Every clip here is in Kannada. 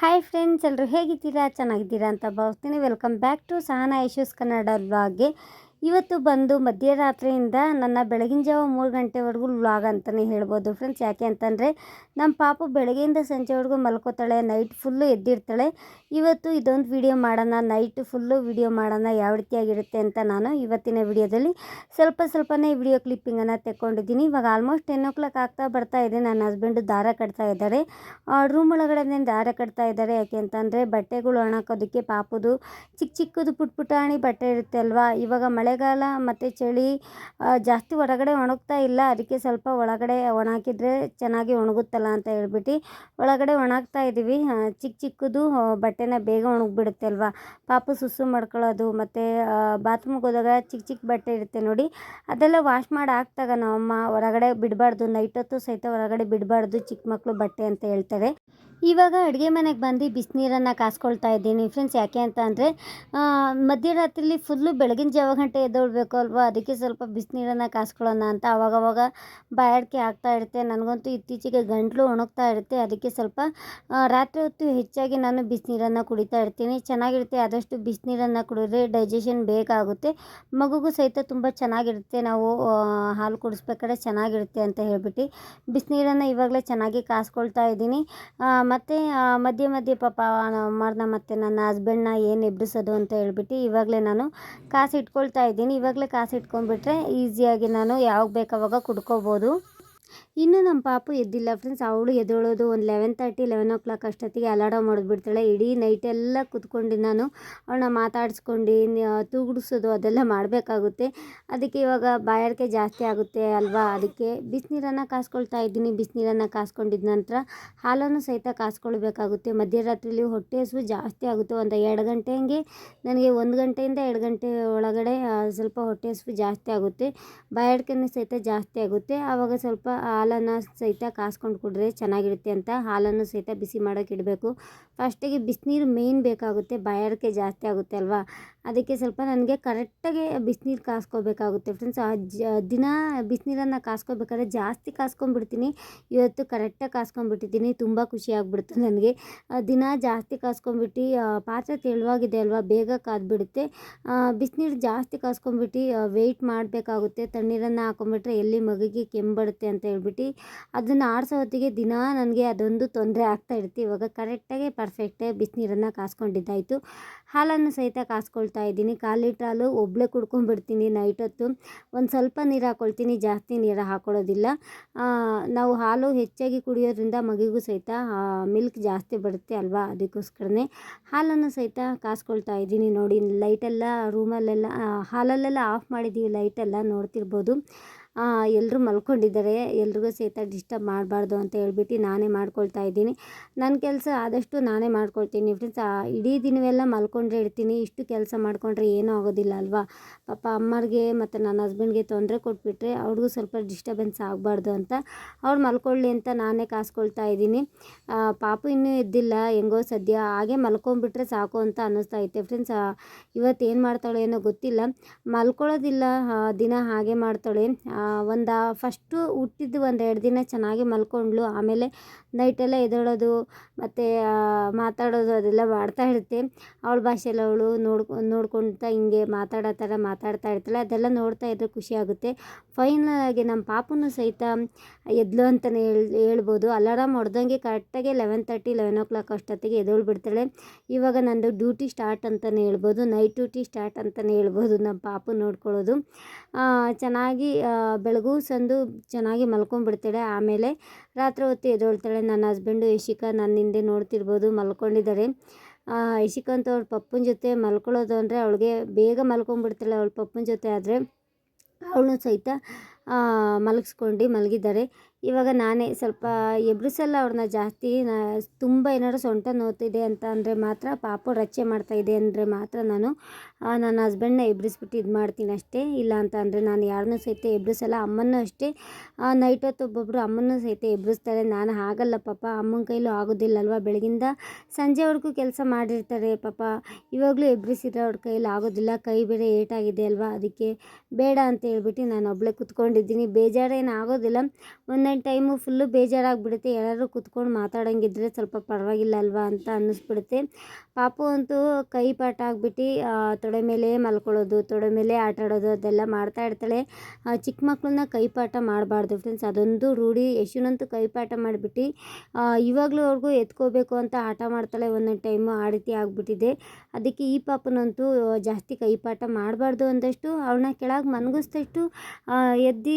ಹಾಯ್ ಫ್ರೆಂಡ್ಸ್ ಎಲ್ಲರೂ ಹೇಗಿದ್ದೀರಾ? ಚೆನ್ನಾಗಿದ್ದೀರಾ ಅಂತ ಭಾವಿಸ್ತೀನಿ. Welcome back to Sahana Yashas Kannada ವ್ಲಾಗ್ಗೆ ಇವತ್ತು ಬಂದು ಮಧ್ಯರಾತ್ರಿಯಿಂದ ನನ್ನ ಬೆಳಗಿನ ಜಾವ ಮೂರು ಗಂಟೆವರೆಗೂ ವ್ಲಾಗ್ ಅಂತಲೇ ಹೇಳ್ಬೋದು ಫ್ರೆಂಡ್ಸ್ ಯಾಕೆ ಅಂತಂದರೆ ನಮ್ಮ ಪಾಪು ಬೆಳಗ್ಗೆಯಿಂದ ಸಂಜೆವರೆಗೂ ಮಲ್ಕೋತಾಳೆ ನೈಟ್ ಫುಲ್ಲು ಎದ್ದಿರ್ತಾಳೆ. ಇವತ್ತು ಇದೊಂದು ವಿಡಿಯೋ ಮಾಡೋಣ ನೈಟ್ ಫುಲ್ಲು ವಿಡಿಯೋ ಮಾಡೋಣ, ಯಾವ ರೀತಿಯಾಗಿರುತ್ತೆ ಅಂತ ನಾನು ಇವತ್ತಿನ ವಿಡಿಯೋದಲ್ಲಿ ಸ್ವಲ್ಪ ಸ್ವಲ್ಪನೇ ವಿಡಿಯೋ ಕ್ಲಿಪ್ಪಿಂಗನ್ನು ತೆಕ್ಕೊಂಡಿದ್ದೀನಿ. ಇವಾಗ ಆಲ್ಮೋಸ್ಟ್ ಟೆನ್ ಓ ಕ್ಲಾಕ್ ಆಗ್ತಾ ಬರ್ತಾ ಇದೆ. ನನ್ನ ಹಸ್ಬೆಂಡು ದಾರ ಕಟ್ತಾ ಇದ್ದಾರೆ. ರೂಮ್ ಒಳಗಡೆ ದಾರ ಕಟ್ತಾ ಇದ್ದಾರೆ. ಯಾಕೆ ಅಂತಂದರೆ, ಬಟ್ಟೆಗಳು ಒಣಕೋದಕ್ಕೆ ಪಾಪದು ಚಿಕ್ಕ ಚಿಕ್ಕದು ಪುಟ್ ಪುಟಾಣಿ ಬಟ್ಟೆ ಇರುತ್ತೆ ಅಲ್ವಾ? ಇವಾಗ ಮಳೆಗಾಲ ಮತ್ತು ಚಳಿ ಜಾಸ್ತಿ ಹೊರಗಡೆ ಒಣಗ್ತಾ ಇಲ್ಲ. ಅದಕ್ಕೆ ಸ್ವಲ್ಪ ಒಳಗಡೆ ಒಣಹಾಕಿದ್ರೆ ಚೆನ್ನಾಗಿ ಒಣಗುತ್ತಲ್ಲ ಅಂತ ಹೇಳ್ಬಿಟ್ಟು ಒಳಗಡೆ ಒಣಗ್ತಾ ಇದ್ದೀವಿ ಚಿಕ್ಕ ಚಿಕ್ಕದು ಬಟ್ಟೆನ ಬೇಗ ಒಣಗಿಬಿಡುತ್ತೆ ಅಲ್ವಾ? ಪಾಪು ಸುಸು ಮಾಡ್ಕೊಳ್ಳೋದು ಮತ್ತು ಬಾತ್ರೂಮ್ಗೆ ಹೋದಾಗ ಚಿಕ್ಕ ಚಿಕ್ಕ ಬಟ್ಟೆ ಇರುತ್ತೆ ನೋಡಿ. ಅದೆಲ್ಲ ವಾಶ್ ಮಾಡಿ ಹಾಕ್ದಾಗ ನಮ್ಮಮ್ಮ ಹೊರಗಡೆ ಬಿಡಬಾರ್ದು. ನೈಟ್ ಹೊತ್ತು ಸಹಿತ ಹೊರಗಡೆ ಬಿಡಬಾರ್ದು ಚಿಕ್ಕ ಮಕ್ಕಳು ಬಟ್ಟೆ ಅಂತ ಹೇಳ್ತಾರೆ. ಇವಾಗ ಅಡುಗೆ ಮನೆಗೆ ಬಂದು ಬಿಸಿನೀರನ್ನು ಕಾಸ್ಕೊಳ್ತಾ ಇದ್ದೀನಿ. ಫ್ರೆಂಡ್ಸ್ ಯಾಕೆ ಅಂತ ಅಂದರೆ ಮಧ್ಯರಾತ್ರಿಲಿ ಫುಲ್ಲು ಬೆಳಗಿನ ಜಾವ ಎದ್ದೊಳ್ಬೇಕು ಅಲ್ವಾ? ಅದಕ್ಕೆ ಸ್ವಲ್ಪ ಬಿಸಿನೀರನ್ನು ಕಾಸ್ಕೊಳ್ಳೋಣ ಅಂತ ಅವಾಗವಾಗ ಬಾಯಾಡಿಕೆ ಆಗ್ತಾ ಇರುತ್ತೆ. ನನಗಂತೂ ಇತ್ತೀಚೆಗೆ ಗಂಟಲು ಒಣಗ್ತಾ ಇರುತ್ತೆ. ಅದಕ್ಕೆ ಸ್ವಲ್ಪ ರಾತ್ರಿ ಹೊತ್ತು ಹೆಚ್ಚಾಗಿ ನಾನು ಬಿಸಿನೀರನ್ನು ಕುಡಿತಾ ಇರ್ತೀನಿ. ಚೆನ್ನಾಗಿರುತ್ತೆ. ಆದಷ್ಟು ಬಿಸಿನೀರನ್ನು ಕುಡಿದ್ರೆ ಡೈಜೆಷನ್ ಬೇಕಾಗುತ್ತೆ. ಮಗುಗೂ ಸಹಿತ ತುಂಬ ಚೆನ್ನಾಗಿರುತ್ತೆ. ನಾವು ಹಾಲು ಕುಡಿಸ್ಬೇಕಾದ್ರೆ ಚೆನ್ನಾಗಿರುತ್ತೆ ಅಂತ ಹೇಳ್ಬಿಟ್ಟು ಬಿಸಿನೀರನ್ನು ಇವಾಗಲೇ ಚೆನ್ನಾಗಿ ಕಾಸ್ಕೊಳ್ತಾ ಇದ್ದೀನಿ. ಮತ್ತು ಮಧ್ಯೆ ಮಧ್ಯೆ ಪಾಪ ಅಮ್ಮವ್ರನ್ನ ಮತ್ತು ನನ್ನ ಹಸ್ಬೆಂಡ್ನ ಏನು ಎಬ್ಬಿಸೋದು ಅಂತ ಹೇಳ್ಬಿಟ್ಟು ಇವಾಗಲೇ ನಾನು ಕಾಸು ಇಟ್ಕೊಳ್ತಾ ಇದ್ದೀನಿ. ಇವಾಗಲೇ ಕಾಸು ಇಟ್ಕೊಂಡ್ಬಿಟ್ರೆ ಈಸಿಯಾಗಿ ನಾನು ಯಾವಾಗ ಬೇಕಾವಾಗ ಕುಡ್ಕೋಬೋದು. ಇನ್ನು ನಮ್ಮ ಪಾಪು ಎದ್ದಿಲ್ಲ ಫ್ರೆಂಡ್ಸ್ ಅವಳು ಎದ್ದೇಳೋದು ಒಂದು eleven thirty eleven o'clock ಅಷ್ಟೊತ್ತಿಗೆ ಅಲಾರಾಮ್ ಮಾಡಿಬಿಡ್ತಾಳೆ. ಇಡೀ ನೈಟೆಲ್ಲ ಕುತ್ಕೊಂಡು ನಾನು. ಅವಳನ್ನ ಮಾತಾಡಿಸ್ಕೊಂಡು ತೂಗುಡಿಸೋದು ಅದೆಲ್ಲ ಮಾಡಬೇಕಾಗುತ್ತೆ. ಅದಕ್ಕೆ ಇವಾಗ ಬಾಯಾರಿಕೆ ಜಾಸ್ತಿ ಆಗುತ್ತೆ ಅಲ್ವಾ? ಅದಕ್ಕೆ ಬಿಸಿನೀರನ್ನು ಕಾಸ್ಕೊಳ್ತಾ ಇದ್ದೀನಿ. ಬಿಸಿನೀರನ್ನು ಕಾಸ್ಕೊಂಡಿದ್ದ ನಂತರ ಹಾಲನ್ನು ಸಹಿತ ಕಾಸ್ಕೊಳ್ಬೇಕಾಗುತ್ತೆ. ಮಧ್ಯರಾತ್ರಿಲಿ ಹೊಟ್ಟೆ ಹಸು ಜಾಸ್ತಿ ಆಗುತ್ತೆ. ಒಂದು ಎರಡು ಗಂಟೆ ಹಂಗೆ ನನಗೆ ಒಂದು ಗಂಟೆಯಿಂದ ಎರಡು ಗಂಟೆ ಒಳಗಡೆ ಸ್ವಲ್ಪ ಹೊಟ್ಟೆ ಹಸಿವು ಜಾಸ್ತಿ ಆಗುತ್ತೆ. ಬಾಯಾರಿಕೆನೂ ಸಹಿತ ಜಾಸ್ತಿ ಆಗುತ್ತೆ. ಆವಾಗ ಸ್ವಲ್ಪ ಹಾಲನ್ನು ಸಹಿತ ಕಾಸ್ಕೊಂಡು ಕುಡಿದ್ರೆ ಚೆನ್ನಾಗಿರುತ್ತೆ ಅಂತ ಹಾಲನ್ನು ಸಹಿತ ಬಿಸಿ ಮಾಡೋಕೆ ಇಡಬೇಕು. ಫಸ್ಟಿಗೆ ಬಿಸಿನೀರು ಮೇಯ್ನ್ ಬೇಕಾಗುತ್ತೆ ಬಾಯಾರಿಕೆ ಜಾಸ್ತಿ ಆಗುತ್ತೆ ಅಲ್ವಾ? ಅದಕ್ಕೆ ಸ್ವಲ್ಪ ನನಗೆ ಕರೆಕ್ಟಾಗಿ ಬಿಸಿನೀರು ಕಾಸ್ಕೋಬೇಕಾಗುತ್ತೆ ಫ್ರೆಂಡ್ಸ್ ದಿನ ಬಿಸಿನೀರನ್ನು ಕಾಸ್ಕೋಬೇಕಾದ್ರೆ ಜಾಸ್ತಿ ಕಾಸ್ಕೊಂಡ್ಬಿಡ್ತೀನಿ. ಇವತ್ತು ಕರೆಕ್ಟಾಗಿ ಕಾಸ್ಕೊಂಡ್ಬಿಟ್ಟಿದ್ದೀನಿ ತುಂಬ ಖುಷಿಯಾಗ್ಬಿಡ್ತು ನನಗೆ. ದಿನ ಜಾಸ್ತಿ ಕಾಸ್ಕೊಂಡ್ಬಿಟ್ಟು ಆ, ಪಾತ್ರೆ ತೆಳುವಾಗಿದೆ ಅಲ್ವಾ ಬೇಗ ಕಾದ್ಬಿಡುತ್ತೆ. ಬಿಸಿನೀರು ಜಾಸ್ತಿ ಕಾಸ್ಕೊಂಡ್ಬಿಟ್ಟು ವೆಯ್ಟ್ ಮಾಡಬೇಕಾಗುತ್ತೆ. ತಣ್ಣೀರನ್ನು ಹಾಕೊಂಡ್ಬಿಟ್ರೆ ಎಲ್ಲಿ ಮಗುಗೆ ಕೆಂಬಡುತ್ತೆ ಅಂತ ಹೇಳ್ಬಿಟ್ಟು ಅದನ್ನು ಆಡಿಸೋ ಹೊತ್ತಿಗೆ ದಿನ ನನಗೆ ಅದೊಂದು ತೊಂದರೆ ಆಗ್ತಾ ಇರುತ್ತೆ. ಇವಾಗ ಕರೆಕ್ಟಾಗಿ ಪರ್ಫೆಕ್ಟಾಗಿ ಬಿಸಿನೀರನ್ನು ಕಾಸ್ಕೊಂಡಿದ್ದಾಯಿತು. ಹಾಲನ್ನು ಸಹಿತ ಕಾಸ್ಕೊಳ್ತಾ ಇದ್ದೀನಿ. ಕಾಲು ಲೀಟ್ರ್ ಹಾಲು ಒಬ್ಬಳೇ ಕುಡ್ಕೊಂಡ್ಬಿಡ್ತೀನಿ ನೈಟ್ ಹೊತ್ತು. ಒಂದು ಸ್ವಲ್ಪ ನೀರು ಹಾಕ್ಕೊಳ್ತೀನಿ ಜಾಸ್ತಿ ನೀರು ಹಾಕೊಳ್ಳೋದಿಲ್ಲ ನಾವು ಹಾಲು ಹೆಚ್ಚಾಗಿ ಕುಡಿಯೋದ್ರಿಂದ ಮಗಿಗೂ ಸಹಿತ ಮಿಲ್ಕ್ ಜಾಸ್ತಿ ಬರುತ್ತೆ ಅಲ್ವಾ ಅದಕ್ಕೋಸ್ಕರನೇ. ಹಾಲನ್ನು ಸಹಿತ ಕಾಸ್ಕೊಳ್ತಾ ಇದ್ದೀನಿ ನೋಡಿ. ಲೈಟೆಲ್ಲ ರೂಮಲ್ಲೆಲ್ಲ ಹಾಲಲ್ಲೆಲ್ಲ ಆಫ್ ಮಾಡಿದ್ದೀವಿ ಲೈಟೆಲ್ಲ ನೋಡ್ತಿರ್ಬೋದು. ಎಲ್ಲರೂ ಮಲ್ಕೊಂಡಿದ್ದಾರೆ, ಎಲ್ರಿಗೂ ಸಹಿತ ಡಿಸ್ಟರ್ಬ್ ಮಾಡಬಾರ್ದು ಅಂತ ಹೇಳ್ಬಿಟ್ಟು ನಾನೇ ಮಾಡ್ಕೊಳ್ತಾ ಇದ್ದೀನಿ. ನನ್ನ ಕೆಲಸ ಆದಷ್ಟು ನಾನೇ ಮಾಡ್ಕೊಳ್ತೀನಿ ಫ್ರೆಂಡ್ಸ್ ಇಡೀ ದಿನವೆಲ್ಲ ಮಲ್ಕೊಂಡ್ರೆ ಇರ್ತೀನಿ, ಇಷ್ಟು ಕೆಲಸ ಮಾಡಿಕೊಂಡ್ರೆ ಏನೂ ಆಗೋದಿಲ್ಲ ಅಲ್ವಾ? ಪಾಪ ಅಮ್ಮರಿಗೆ ಮತ್ತು ನನ್ನ ಹಸ್ಬೆಂಡ್ಗೆ ತೊಂದರೆ ಕೊಟ್ಬಿಟ್ರೆ ಅವ್ರಿಗೂ ಸ್ವಲ್ಪ ಡಿಸ್ಟರ್ಬೆನ್ಸ್ ಆಗಬಾರ್ದು ಅಂತ ಅವ್ರು ಮಲ್ಕೊಳ್ಳಿ ಅಂತ ನಾನೇ ಕಾಸ್ಕೊಳ್ತಾ ಇದ್ದೀನಿ. ಪಾಪು ಇನ್ನೂ ಎದ್ದಿಲ್ಲ, ಹೆಂಗೋ ಸದ್ಯ ಹಾಗೆ ಮಲ್ಕೊಂಡ್ಬಿಟ್ರೆ ಸಾಕು ಅಂತ ಅನ್ನಿಸ್ತಾ ಐತೆ ಫ್ರೆಂಡ್ಸ್ ಇವತ್ತು ಏನು ಮಾಡ್ತಾಳೆ ಏನೋ ಗೊತ್ತಿಲ್ಲ. ಮಲ್ಕೊಳ್ಳೋದಿಲ್ಲ ದಿನ ಹಾಗೆ ಮಾಡ್ತಾಳೆ. ಒಂದು ಫಸ್ಟು ಹುಟ್ಟಿದ್ದು ಒಂದು ಎರಡು ದಿನ ಚೆನ್ನಾಗಿ ಮಲ್ಕೊಂಡ್ಳು. ಆಮೇಲೆ ನೈಟೆಲ್ಲ ಎದ್ದೇಳೋದು, ಮತ್ತು ಮಾತಾಡೋದು ಅದೆಲ್ಲ ಮಾಡ್ತಾ ಇರುತ್ತೆ. ಅವಳ ಭಾಷೆಯಲ್ಲಿ ಅವಳು ನೋಡ್ಕೊ ನೋಡ್ಕೊಳ್ತಾ ಹಿಂಗೆ ಮಾತಾಡೋ ಥರ ಮಾತಾಡ್ತಾ ಇರ್ತಾಳೆ. ಅದೆಲ್ಲ ನೋಡ್ತಾ ಇದ್ದರೆ ಖುಷಿ ಆಗುತ್ತೆ. ಫೈನಲ್ ನಮ್ಮ ಪಾಪುನೂ ಸಹಿತ ಎದ್ಲು ಅಂತಲೇ ಹೇಳಿ, ಹೇಳ್ಬೋದು. ಅಲಾರಾಮ್ ಹೊಡೆದಂಗೆ ಕರೆಕ್ಟಾಗಿ eleven thirty, eleven o'clock ಅಷ್ಟೊತ್ತಿಗೆ ಎದ್ದೇಳು ಬಿಡ್ತಾಳೆ. ಇವಾಗ ನಂದು ಡ್ಯೂಟಿ ಸ್ಟಾರ್ಟ್ ಅಂತಲೇ ಹೇಳ್ಬೋದು. ನೈಟ್ ಡ್ಯೂಟಿ ಸ್ಟಾರ್ಟ್ ಅಂತಲೇ ಹೇಳ್ಬೋದು ನಮ್ಮ ಪಾಪು ನೋಡ್ಕೊಳ್ಳೋದು. ಚೆನ್ನಾಗಿ ಬೆಳಗು ಸಂದು ಚೆನ್ನಾಗಿ ಮಲ್ಕೊಂಡ್ಬಿಡ್ತಾಳೆ ಆಮೇಲೆ ರಾತ್ರಿ ಹೊತ್ತು ಎದ್ದೇಳ್ತಾಳೆ. ನನ್ನ ಹಸ್ಬೆಂಡು ಯಶಿಕಾ ನನ್ನ ಹಿಂದೆ ನೋಡ್ತಿರ್ಬೋದು, ಮಲ್ಕೊಂಡಿದ್ದಾರೆ. ಯಶಿಕಾ ಅಂತ ಅವ್ಳ ಪಪ್ಪನ ಜೊತೆ ಮಲ್ಕೊಳ್ಳೋದು ಅಂದರೆ ಅವಳಿಗೆ ಬೇಗ ಮಲ್ಕೊಂಡ್ಬಿಡ್ತಾಳೆ ಅವಳ ಪಪ್ಪನ ಜೊತೆ ಆದರೆ. ಅವಳು ಸಹಿತ ಮಲಗಿಸ್ಕೊಂಡು ಮಲಗಿದ್ದಾರೆ. ಇವಾಗ ನಾನೇ ಸ್ವಲ್ಪ ಎಬ್ರಿಸಲ್ಲ ಅವ್ರನ್ನ ಜಾಸ್ತಿ ತುಂಬ ಏನಾದ್ರು ಸೊಂಟ ನೋವ್ತಿದೆ ಅಂತ ಅಂದರೆ ಮಾತ್ರ ಪಾಪು ರಚ್ಚೆ ಮಾಡ್ತಾಯಿದೆ ಅಂದರೆ ಮಾತ್ರ ನಾನು ನನ್ನ ಹಸ್ಬೆಂಡ್ನ ಎಬ್ರಿಸ್ಬಿಟ್ಟು ಇದು ಮಾಡ್ತೀನಿ ಅಷ್ಟೇ. ಇಲ್ಲ ಅಂತ ಅಂದರೆ ನಾನು ಯಾರನ್ನೂ ಸಹಿತ ಎಬ್ಬಿಸಲ್ಲ ಅಮ್ಮನೂ ಅಷ್ಟೇ. ನೈಟ್ ಹೊತ್ತು ಒಬ್ಬೊಬ್ಬರು ಅಮ್ಮನೂ ಸಹಿತ ಎಬ್ರಿಸ್ತಾರೆ. ನಾನು ಆಗಲ್ಲ ಪಾಪ, ಅಮ್ಮನ ಕೈಲೂ ಆಗೋದಿಲ್ಲಲ್ವ? ಬೆಳಗಿಂದ ಸಂಜೆವರೆಗೂ ಕೆಲಸ ಮಾಡಿರ್ತಾರೆ ಪಾಪ. ಇವಾಗಲೂ ಎಬ್ರಿಸಿದ್ರೆ ಅವ್ರ ಕೈಯಲ್ಲಿ ಆಗೋದಿಲ್ಲ, ಕೈ ಬೇರೆ ಏಟಾಗಿದೆ ಅಲ್ವಾ? ಅದಕ್ಕೆ ಬೇಡ ಅಂತ ಹೇಳ್ಬಿಟ್ಟು ನಾನು ಒಬ್ಬಳೇ ಕುತ್ಕೊಂಡಿದ್ದೀನಿ. ಬೇಜಾರೇನು ಆಗೋದಿಲ್ಲ. ಒಂದು ಒಂದೊಂದು ಟೈಮು ಫುಲ್ಲು ಬೇಜಾರಾಗಿಬಿಡುತ್ತೆ. ಯಾರಾದರೂ ಕುತ್ಕೊಂಡು ಮಾತಾಡೋಂಗಿದ್ರೆ ಸ್ವಲ್ಪ ಪರವಾಗಿಲ್ಲ ಅಲ್ವಾ ಅಂತ ಅನ್ನಿಸ್ಬಿಡುತ್ತೆ. ಪಾಪು ಅಂತೂ ಕೈ ಪಾಠ ತೊಡೆ ಮೇಲೆ ಮಲ್ಕೊಳ್ಳೋದು, ತೊಡೆ ಮೇಲೆ ಆಟ ಆಡೋದು ಅದೆಲ್ಲ ಮಾಡ್ತಾ ಇರ್ತಾಳೆ. ಚಿಕ್ಕ ಮಕ್ಕಳನ್ನ ಕೈಪಾಠ ಮಾಡಬಾರ್ದು ಫ್ರೆಂಡ್ಸ್ ಅದೊಂದು ರೂಢಿ. ಯಶುನಂತೂ ಕೈಪಾಠ ಮಾಡಿಬಿಟ್ಟು ಇವಾಗಲೂ ಅವ್ರಿಗೂ ಎತ್ಕೋಬೇಕು ಅಂತ ಆಟ ಮಾಡ್ತಾಳೆ. ಒಂದೊಂದು ಟೈಮು ಆ ರೀತಿ ಆಗಿಬಿಟ್ಟಿದೆ. ಅದಕ್ಕೆ ಈ ಪಾಪನಂತೂ ಜಾಸ್ತಿ ಕೈಪಾಠ ಮಾಡಬಾರ್ದು ಅಂದಷ್ಟು, ಅವಳನ್ನ ಕೆಳಗೆ ಮನಗಿಸ್ದಷ್ಟು ಎದ್ದು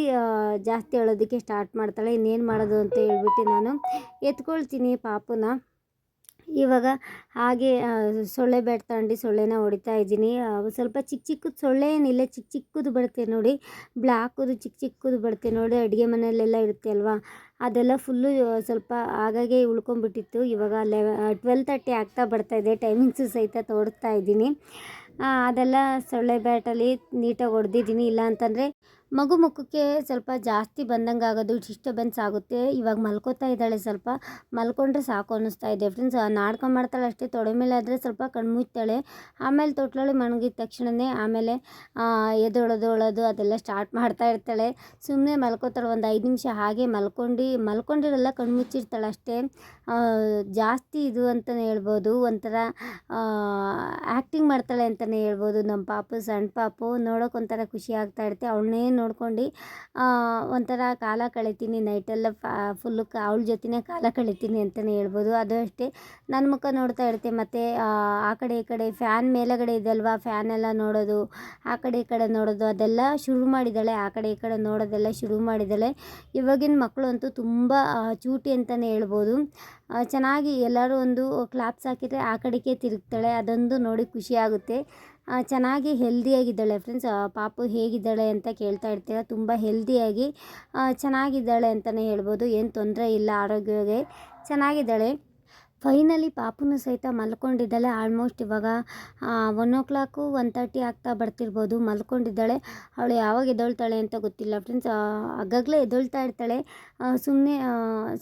ಜಾಸ್ತಿ ಅಳೋದಕ್ಕೆ ಸ್ಟಾರ್ಟ್ ಮಾಡ್ತಾಳೆ. ಇನ್ನೇನು ಮಾಡೋದು ಅಂತ ಹೇಳ್ಬಿಟ್ಟು ನಾನು ಎತ್ಕೊಳ್ತೀನಿ ಪಾಪುನ. ಇವಾಗ ಹಾಗೆ ಸೊಳ್ಳೆ ಬ್ಯಾಟ್ ತಗೊಂಡು ಸೊಳ್ಳೆನ ಹೊಡಿತಾ ಇದ್ದೀನಿ. ಸ್ವಲ್ಪ ಚಿಕ್ಕ ಚಿಕ್ಕದು ಸೊಳ್ಳೆ ಏನಿಲ್ಲ, ಚಿಕ್ಕ ಚಿಕ್ಕದು ಬರುತ್ತೆ ನೋಡಿ. ಬ್ಲ್ಯಾಕದು ಚಿಕ್ಕ ಚಿಕ್ಕದು ಬರುತ್ತೆ ನೋಡಿ. ಅಡುಗೆ ಮನೆಯಲ್ಲೆಲ್ಲ ಇರುತ್ತೆ ಅಲ್ವಾ? ಅದೆಲ್ಲ ಫುಲ್ಲು ಸ್ವಲ್ಪ ಆಗಾಗೆ ಉಳ್ಕೊಂಬಿಟ್ಟಿತ್ತು. ಇವಾಗ ಲೆವ ಟ್ವೆಲ್ ತರ್ಟಿ ಆಗ್ತಾ ಇದೆ. ಟೈಮಿಂಗ್ಸು ಸಹಿತ ತೋರಿಸ್ತಾ ಇದ್ದೀನಿ. ಅದೆಲ್ಲ ಸೊಳ್ಳೆ ಬ್ಯಾಟಲ್ಲಿ ನೀಟಾಗಿ ಹೊಡೆದಿದ್ದೀನಿ. ಇಲ್ಲ ಅಂತಂದರೆ ಮಗು ಮುಖಕ್ಕೆ ಸ್ವಲ್ಪ ಜಾಸ್ತಿ ಬಂದಂಗೆ ಆಗೋದು ಡಿಸ್ಟರ್ಬೆನ್ಸ್ ಆಗುತ್ತೆ. ಇವಾಗ ಮಲ್ಕೋತಾ ಇದ್ದಾಳೆ ಸ್ವಲ್ಪ. ಮಲ್ಕೊಂಡ್ರೆ ಸಾಕು ಅನ್ನಿಸ್ತಾ ಇದೆ. ಫ್ರೆಂಡ್ಸ್ ನಾಟಕ ಮಾಡ್ತಾಳೆ ಅಷ್ಟೇ, ತೊಡೆ ಮೇಲೆ ಆದರೆ ಸ್ವಲ್ಪ ಕಣ್ಮುಚ್ತಾಳೆ. ಆಮೇಲೆ ತೊಟ್ಲಲ್ಲಿ ಮಣಗಿದ ತಕ್ಷಣವೇ ಆಮೇಲೆ ಎದೊಳೋದು ಒಳೋದು ಅದೆಲ್ಲ ಸ್ಟಾರ್ಟ್ ಮಾಡ್ತಾ ಇರ್ತಾಳೆ. ಸುಮ್ಮನೆ ಮಲ್ಕೋತಾಳೆ, ಒಂದು ಐದು ನಿಮಿಷ ಹಾಗೆ ಮಲ್ಕೊಂಡು, ಮಲ್ಕೊಂಡಿರಲ್ಲ, ಕಣ್ಮುಚ್ಚಿರ್ತಾಳೆ ಅಷ್ಟೇ. ಜಾಸ್ತಿ ಇದು ಅಂತಲೇ ಹೇಳ್ಬೋದು. ಒಂಥರ ಆ್ಯಕ್ಟಿಂಗ್ ಮಾಡ್ತಾಳೆ ಅಂತಲೇ ಹೇಳ್ಬೋದು. ನಮ್ಮ ಪಾಪು ಸಣ್ಣ ಪಾಪು ನೋಡೋಕೆ ಒಂಥರ ಖುಷಿ ಆಗ್ತಾ ಇರುತ್ತೆ. ಅವಳನ್ನೇ ನೋಡ್ಕೊಂಡು ಒಂಥರ ಕಾಲ ಕಳಿತೀನಿ ನೈಟೆಲ್ಲ ಫುಲ್ಲು ಅವಳ ಜೊತೆನೇ ಕಾಲ ಕಳಿತೀನಿ ಅಂತಲೇ ಹೇಳ್ಬೋದು. ಅದು ಅಷ್ಟೇ. ನನ್ನ ಮುಖ ನೋಡ್ತಾ ಇರುತ್ತೆ ಮತ್ತು, ಆ ಕಡೆ ಈ ಕಡೆ ಫ್ಯಾನ್ ಮೇಲಗಡೆ ಇದೆಯಲ್ವಾ ಫ್ಯಾನ್ ಎಲ್ಲ ನೋಡೋದು, ಆ ಕಡೆ ಈ ಕಡೆ ನೋಡೋದು, ಅದೆಲ್ಲ ಶುರು ಮಾಡಿದ್ದಾಳೆ, ಆ ಕಡೆ ಈ ಕಡೆ ನೋಡೋದೆಲ್ಲ ಶುರು ಮಾಡಿದ್ದಾಳೆ. ಇವಾಗಿನ ಮಕ್ಕಳು ಅಂತೂ ತುಂಬ ಚೂಟಿ ಅಂತಲೇ ಹೇಳ್ಬೋದು. ಚೆನ್ನಾಗಿ ಎಲ್ಲರೂ ಒಂದು ಕ್ಲಾಪ್ಸ್ ಹಾಕಿದರೆ ಆ ಕಡೆಗೆ ತಿರುಗ್ತಾಳೆ. ಅದೊಂದು ನೋಡಿ ಖುಷಿ ಆಗುತ್ತೆ. ಚೆನ್ನಾಗಿ ಹೆಲ್ದಿಯಾಗಿದ್ದಾಳೆ ಫ್ರೆಂಡ್ಸ್ ಪಾಪು ಹೇಗಿದ್ದಾಳೆ ಅಂತ ಕೇಳ್ತಾ ಇರ್ತೀರ? ತುಂಬ ಹೆಲ್ದಿಯಾಗಿ ಚೆನ್ನಾಗಿದ್ದಾಳೆ ಅಂತಲೇ ಹೇಳ್ಬೋದು. ಏನು ತೊಂದರೆ ಇಲ್ಲ, ಆರೋಗ್ಯವಾಗಿ ಚೆನ್ನಾಗಿದ್ದಾಳೆ. ಫೈನಲಿ ಪಾಪುನು ಸಹಿತ ಮಲ್ಕೊಂಡಿದ್ದಾಳೆ. ಆಲ್ಮೋಸ್ಟ್ ಇವಾಗ one o'clock one thirty ಆಗ್ತಾ ಬರ್ತಿರ್ಬೋದು. ಮಲ್ಕೊಂಡಿದ್ದಾಳೆ. ಅವಳು ಯಾವಾಗ ಎದ್ದೊಳ್ತಾಳೆ ಅಂತ ಗೊತ್ತಿಲ್ಲ ಫ್ರೆಂಡ್ಸ್ ಆಗಾಗಲೇ ಎದೊಳ್ತಾ ಇರ್ತಾಳೆ. ಸುಮ್ಮನೆ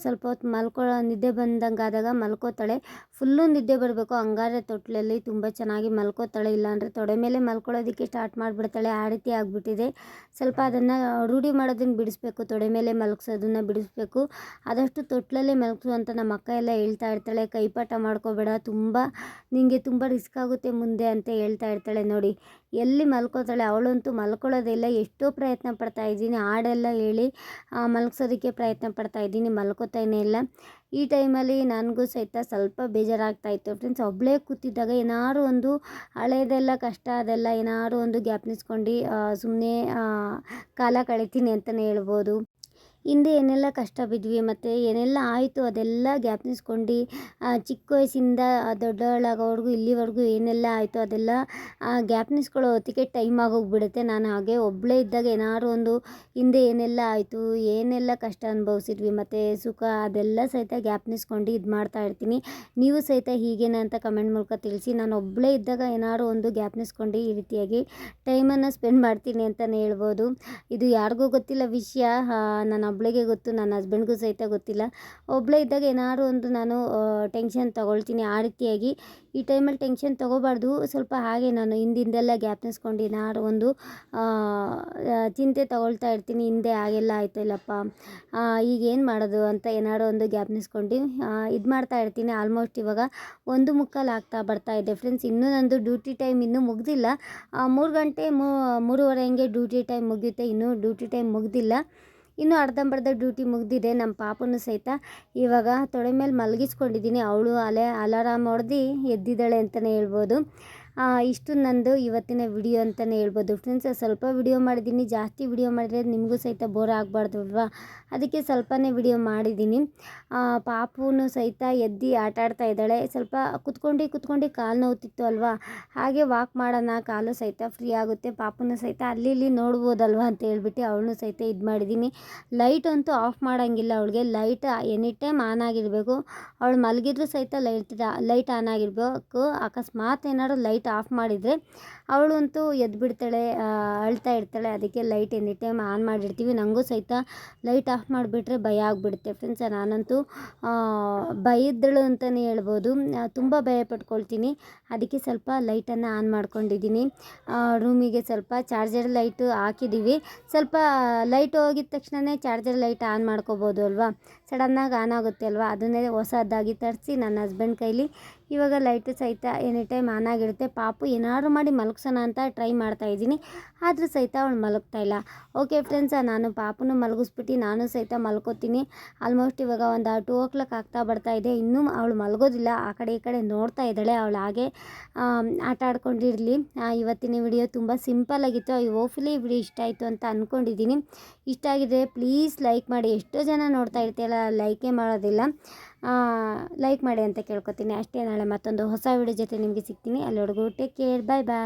ಸ್ವಲ್ಪ ಹೊತ್ತು ಮಲ್ಕೊಳ್ಳೋ ನಿದ್ದೆ ಬಂದಂಗೆ ಆದಾಗ ಮಲ್ಕೋತಾಳೆ. ಫುಲ್ಲು ನಿದ್ದೆ ಬರಬೇಕು. ಹಂಗಾದ್ರೆ ತೊಟ್ಟಲಲ್ಲಿ ತುಂಬ ಚೆನ್ನಾಗಿ ಮಲ್ಕೋತಾಳೆ. ಇಲ್ಲಾಂದರೆ ತೊಡೆ ಮೇಲೆ ಮಲ್ಕೊಳ್ಳೋದಕ್ಕೆ ಸ್ಟಾರ್ಟ್ ಮಾಡಿಬಿಡ್ತಾಳೆ. ಆ ರೀತಿ ಆಗಿಬಿಟ್ಟಿದೆ. ಸ್ವಲ್ಪ ಅದನ್ನು ರೂಢಿ ಮಾಡೋದನ್ನು ಬಿಡಿಸ್ಬೇಕು. ತೊಡೆ ಮೇಲೆ ಮಲಗಿಸೋದನ್ನು ಬಿಡಿಸ್ಬೇಕು. ಆದಷ್ಟು ತೊಟ್ಟಲಲ್ಲೇ ಮಲಗಿಸು ಅಂತ ನಮ್ಮ ಅಕ್ಕ ಎಲ್ಲ ಹೇಳ್ತಾ ಇರ್ತಾಳೆ. ಕೈಪಾಠ ಮಾಡ್ಕೋಬೇಡ. ತುಂಬ ನಿನಗೆ ತುಂಬ ರಿಸ್ಕ್ ಆಗುತ್ತೆ ಮುಂದೆ ಅಂತ ಹೇಳ್ತಾ ಇರ್ತಾಳೆ ನೋಡಿ. ಎಲ್ಲಿ ಮಲ್ಕೋತಾಳೆ ಅವಳಂತೂ ಮಲ್ಕೊಳ್ಳೋದಿಲ್ಲ. ಎಷ್ಟೋ ಪ್ರಯತ್ನ ಪಡ್ತಾ ಇದ್ದೀನಿ. ಹಾಡೆಲ್ಲ ಹೇಳಿ ಮಲ್ಕ್ಸೋದಕ್ಕೆ ಪ್ರಯತ್ನ ಪಡ್ತಾ ಇದ್ದೀನಿ. ಮಲ್ಕೋತಾನೆ ಇಲ್ಲ. ಈ ಟೈಮಲ್ಲಿ ನನಗೂ ಸಹಿತ ಸ್ವಲ್ಪ ಬೇಜಾರಾಗ್ತಾ ಇತ್ತು. ಫ್ರೆಂಡ್ಸ್ ಒಬ್ಬಳೇ ಕೂತಿದ್ದಾಗ ಏನಾದ್ರು ಒಂದು ಹಳೆಯದೆಲ್ಲ ಕಷ್ಟ, ಅದೆಲ್ಲ ಏನಾದ್ರು ಒಂದು ಗ್ಯಾಪ್ನಿಸ್ಕೊಂಡು ಸುಮ್ಮನೆ ಕಾಲ ಕಳಿತೀನಿ ಅಂತಲೇ ಹೇಳ್ಬೋದು. ಹಿಂದೆ ಏನೆಲ್ಲ ಕಷ್ಟ ಬಿದ್ವಿ ಮತ್ತು ಏನೆಲ್ಲ ಆಯಿತು ಅದೆಲ್ಲ ಜ್ಞಾಪನಿಸ್ಕೊಂಡು ಚಿಕ್ಕ ವಯಸ್ಸಿಂದ ದೊಡ್ಡವಳಾಗೋವರೆಗೂ, ಇಲ್ಲಿವರೆಗೂ ಏನೆಲ್ಲ ಆಯಿತು ಅದೆಲ್ಲ ಜ್ಞಾಪನಿಸ್ಕೊಳ್ಳೋ ಹೊತ್ತಿಗೆ ಟೈಮ್ ಆಗೋಗ್ಬಿಡುತ್ತೆ. ನಾನು ಹಾಗೆ ಒಬ್ಬಳೇ ಇದ್ದಾಗ ಏನಾದ್ರು ಒಂದು ಹಿಂದೆ ಏನೆಲ್ಲ ಆಯಿತು, ಏನೆಲ್ಲ ಕಷ್ಟ ಅನುಭವಿಸಿದ್ವಿ, ಮತ್ತು ಸುಖ ಅದೆಲ್ಲ ಸಹಿತ ಜ್ಞಾಪನಿಸ್ಕೊಂಡು ಇದು ಮಾಡ್ತಾ ಇರ್ತೀನಿ. ನೀವು ಸಹಿತ ಹೀಗೇನ ಅಂತ ಕಮೆಂಟ್ ಮೂಲಕ ತಿಳಿಸಿ, ನಾನು ಒಬ್ಬಳೇ ಇದ್ದಾಗ ಏನಾದ್ರು ಒಂದು ಜ್ಞಾಪನಿಸ್ಕೊಂಡು ಈ ರೀತಿಯಾಗಿ ಟೈಮನ್ನು ಸ್ಪೆಂಡ್ ಮಾಡ್ತೀನಿ ಅಂತಲೇ ಹೇಳ್ಬೋದು. ಇದು ಯಾರಿಗೂ ಗೊತ್ತಿಲ್ಲ ವಿಷಯ. ನನ್ನ ಒಬ್ಳಿಗೆ ಗೊತ್ತು ನನ್ನ ಹಸ್ಬೆಂಡ್ಗೂ ಸಹಿತ ಗೊತ್ತಿಲ್ಲ. ಒಬ್ಬಳೇ ಇದ್ದಾಗ ಏನಾದ್ರು ಒಂದು ನಾನು ಟೆನ್ಷನ್ ತಗೊಳ್ತೀನಿ ಆ ರೀತಿಯಾಗಿ ಈ ಟೈಮಲ್ಲಿ ಟೆನ್ಷನ್ ತೊಗೋಬಾರ್ದು. ಸ್ವಲ್ಪ ಹಾಗೆ ನಾನು ಹಿಂದಿಂದೆಲ್ಲ ಗ್ಯಾಪ್ನಿಸ್ಕೊಂಡು ಏನಾದ್ರು ಒಂದು ಚಿಂತೆ ತಗೊಳ್ತಾ ಇರ್ತೀನಿ. ಹಿಂದೆ ಹಾಗೆಲ್ಲ ಆಯ್ತಲ್ಲಪ್ಪ ಇಲ್ಲಪ್ಪ. ಆ, ಈಗ ಏನು ಮಾಡೋದು ಅಂತ ಏನಾದ್ರು ಒಂದು ಗ್ಯಾಪ್ನಿಸ್ಕೊಂಡು ಇದು ಮಾಡ್ತಾ ಇರ್ತೀನಿ. ಆಲ್ಮೋಸ್ಟ್ ಇವಾಗ ಒಂದು ಮುಕ್ಕಾಲು ಆಗ್ತಾ ಬರ್ತಾ ಇದೆ ಫ್ರೆಂಡ್ಸ್ ಇನ್ನೂ ನಂದು ಡ್ಯೂಟಿ ಟೈಮ್ ಇನ್ನೂ ಮುಗ್ದಿಲ್ಲ. ಮೂರು ಗಂಟೆ ಮೂರುವರೆ ಹಂಗೆ ಡ್ಯೂಟಿ ಟೈಮ್ ಮುಗಿಯುತ್ತೆ. ಇನ್ನೂ ಡ್ಯೂಟಿ ಟೈಮ್ ಮುಗ್ದಿಲ್ಲ. ಇನ್ನು ಅರ್ಧಂಬರ್ಧ ಡ್ಯೂಟಿ ಮುಗಿದಿದೆ. ನಮ್ಮ ಪಾಪನು ಸಹಿತ ಇವಾಗ ತೊಡೆ ಮೇಲೆ ಮಲಗಿಸ್ಕೊಂಡಿದ್ದೀನಿ ಅವಳು ಅಲೆ, ಅಲಾರಾಮ್ ಹೊಡೆದು ಎದ್ದಿದ್ದಾಳೆ ಅಂತಲೇ ಹೇಳ್ಬೋದು. ಇಷ್ಟು ನಂದು ಇವತ್ತಿನ ವಿಡಿಯೋ ಅಂತಲೇ ಹೇಳ್ಬೋದು. ಫ್ರೆಂಡ್ಸ್ ಸ್ವಲ್ಪ ವಿಡಿಯೋ ಮಾಡಿದ್ದೀನಿ. ಜಾಸ್ತಿ ವಿಡಿಯೋ ಮಾಡಿದರೆ ನಿಮಗೂ ಸಹಿತ ಬೋರ್ ಆಗಬಾರ್ದು ಅಲ್ವಾ? ಅದಕ್ಕೆ ಸ್ವಲ್ಪನೇ ವಿಡಿಯೋ ಮಾಡಿದ್ದೀನಿ. ಪಾಪುನು ಸಹಿತ ಎದ್ದು ಆಟ ಆಡ್ತಾ ಇದ್ದಾಳೆ. ಸ್ವಲ್ಪ ಕುತ್ಕೊಂಡು ಕುತ್ಕೊಂಡು ಕಾಲು ನೋವುತ್ತಿತ್ತು ಅಲ್ವಾ? ಹಾಗೆ ವಾಕ್ ಮಾಡೋಣ, ಕಾಲು ಸಹಿತ ಫ್ರೀ ಆಗುತ್ತೆ. ಪಾಪುನ ಸಹಿತ ಅಲ್ಲಿ ಇಲ್ಲಿ ನೋಡ್ಬೋದಲ್ವಾ ಅಂತ ಹೇಳ್ಬಿಟ್ಟು ಅವಳನ್ನು ಸಹಿತ ಇದು ಮಾಡಿದ್ದೀನಿ. ಲೈಟ್ ಅಂತೂ ಆಫ್ ಮಾಡೋಂಗಿಲ್ಲ ಅವಳಿಗೆ. ಲೈಟ್ ಎನಿ ಟೈಮ್ ಆನ್ ಆಗಿರಬೇಕು. ಅವಳು ಮಲಗಿದ್ರು ಸಹಿತ ಲೈಟ್ ಲೈಟ್ ಆನ್ ಆಗಿರಬೇಕು. ಅಕಸ್ಮಾತ್ ಏನಾದ್ರು ಲೈಟ್ ಆಫ್ ಮಾಡಿದರೆ ಅವಳು ಅಂತೂ ಎದ್ದು ಬಿಡ್ತಾಳೆ ಅಳ್ತಾ ಇರ್ತಾಳೆ. ಅದಕ್ಕೆ ಲೈಟ್ ಎನಿ ಟೈಮ್ ಆನ್ ಮಾಡಿರ್ತೀವಿ. ನನಗೂ ಸಹಿತ ಲೈಟ್ ಆಫ್ ಮಾಡಿಬಿಟ್ರೆ ಭಯ ಆಗಿಬಿಡುತ್ತೆ ಫ್ರೆಂಡ್ಸ್. ನಾನಂತೂ ಭಯದಳು ಅಂತಲೇ ಹೇಳ್ಬೋದು. ತುಂಬ ಭಯ ಪಟ್ಕೊಳ್ತೀನಿ. ಅದಕ್ಕೆ ಸ್ವಲ್ಪ ಲೈಟನ್ನು ಆನ್ ಮಾಡ್ಕೊಂಡಿದ್ದೀನಿ. ರೂಮಿಗೆ ಸ್ವಲ್ಪ ಚಾರ್ಜರ್ ಲೈಟು ಹಾಕಿದ್ದೀವಿ. ಸ್ವಲ್ಪ ಲೈಟ್ ಹೋಗಿದ ತಕ್ಷಣವೇ ಚಾರ್ಜರ್ ಲೈಟ್ ಆನ್ ಮಾಡ್ಕೋಬೋದು ಅಲ್ವಾ? ಸಡನ್ನಾಗಿ ಆನ್ ಆಗುತ್ತೆ ಅಲ್ವಾ? ಅದನ್ನೇ ಹೊಸದಾಗಿ ತರಿಸಿ ನನ್ನ ಹಸ್ಬೆಂಡ್ ಕೈಲಿ ಇವಾಗ ಲೈಟು ಸಹಿತ ಎನಿ ಟೈಮ್ ಆನ್ ಆಗಿರುತ್ತೆ. ಪಾಪು ಏನಾದ್ರು ಮಾಡಿ ಮಲಗ್ಸೋಣ ಅಂತ ಟ್ರೈ ಮಾಡ್ತಾ ಇದ್ದೀನಿ. ಆದರೂ ಸಹಿತ ಅವಳು ಮಲಗ್ತಾ ಇಲ್ಲ. ಓಕೆ ಫ್ರೆಂಡ್ಸ್ ನಾನು ಪಾಪನ ಮಲಗಿಸ್ಬಿಟ್ಟು ನಾನು ಸಹಿತ ಮಲ್ಕೋತೀನಿ. ಆಲ್ಮೋಸ್ಟ್ ಇವಾಗ ಒಂದು ಟೂ ಓ ಕ್ಲಾಕ್ ಆಗ್ತಾ ಬರ್ತಾ ಇದೆ. ಇನ್ನೂ ಅವಳು ಮಲಗೋದಿಲ್ಲ. ಆ ಕಡೆ ಈ ಕಡೆ ನೋಡ್ತಾ ಇದ್ದಾಳೆ ಅವಳು ಹಾಗೆ ಆಟ ಆಡ್ಕೊಂಡಿರಲಿ. ಇವತ್ತಿನ ವಿಡಿಯೋ ತುಂಬ ಸಿಂಪಲ್ ಆಗಿತ್ತು. ಈ ಹೋಪ್ಫುಲಿ ವಿಡಿಯೋ ಇಷ್ಟ ಆಯಿತು ಅಂತ ಅಂದ್ಕೊಂಡಿದ್ದೀನಿ ಇಷ್ಟ ಆಗಿದ್ರೆ ಪ್ಲೀಸ್ ಲೈಕ್ ಮಾಡಿ. ಎಷ್ಟೋ ಜನ ನೋಡ್ತಾ ಇರ್ತೀಯಲ್ಲ ಲೈಕೇ ಮಾಡೋದಿಲ್ಲ. ಲೈಕ್ ಮಾಡಿ ಅಂತ ಕೇಳ್ಕೊತೀನಿ. ಅಷ್ಟೇ ನಾಳೆ ಮತ್ತೊಂದು ಹೊಸ ವಿಡಿಯೋ ಜೊತೆ ನಿಮಗೆ ಸಿಗ್ತೀನಿ. ಅಲ್ಲಿವರೆಗೂ ಟೇಕ್ ಕೇರ್ ಬಾಯ್ ಬಾಯ್